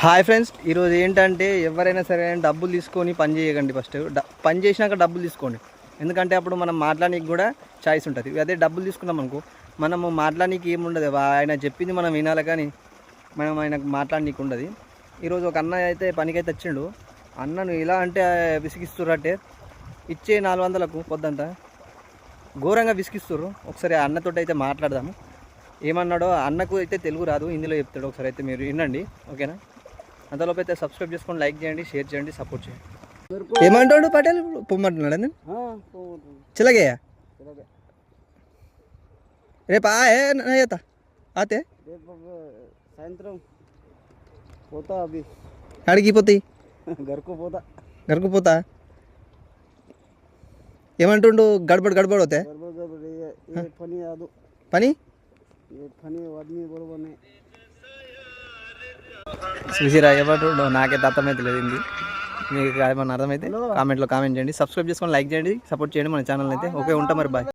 Hi friends ఈరోజు ఏంటంటే ఎవరైనా సరే డబ్బులు తీసుకొని పని చేయకండి ఫస్ట్. పని చేసినాక డబ్బులు తీసుకోండి. ఎందుకంటే అప్పుడు మనం మాట్లాడానికి కూడా ఛాయిస్ ఉంటుంది. అదే డబ్బులు తీసుకున్నాం అనుకో మనము మాట్లాడానికి ఏముండదు. ఆయన చెప్పింది మనం వినాలి కానీ మనం ఆయనకు మాట్లాడనీకి ఉండదు. ఈరోజు ఒక అన్న అయితే పనికైతే వచ్చిండు. అన్నను ఎలా అంటే విసిగిస్తుర్రంటే. ఇచ్చే నాలుగు వందలకు పొద్దంతా ఘోరంగా విసిగిస్తుర్రు. ఒకసారి ఆ అన్నతోటి అయితే మాట్లాడదాము. ఏమన్నాడో అన్నకు అయితే తెలుగు రాదు. హిందీలో చెప్తాడు. ఒకసారి అయితే మీరు వినండి. ఓకేనా? అంతలోపు అయితే సబ్స్క్రైబ్ చేసుకోండి లైక్ చేయండి షేర్ చేయండి సపోర్ట్ చేయండి. ఏమంటాడు పటేల్? పొమ్మంటున్నాడు అండి చిలగయ్య? రేపు? ఆయేత ఆతే? సాయంత్రం పోతా అభి. అడిగి పోతాయి గరుకు పోతా. గరుకు పోతా? ఏమంటుండు? గడబడి గడబడి అవుతే పని కాదు. పని? పని వాడిని బరోబర్ చూసిరా ఏమంటుండో నాకైతే అర్థమైతే లేదు హిందీ. మీకు ఏమన్నా అర్థమైతే కామెంట్లో కామెంట్ చేయండి. సబ్స్క్రైబ్ చేసుకొని లైక్ చేయండి సపోర్ట్ చేయండి మన ఛానల్ అయితే. ఓకే ఉంటాం మరి బాయ్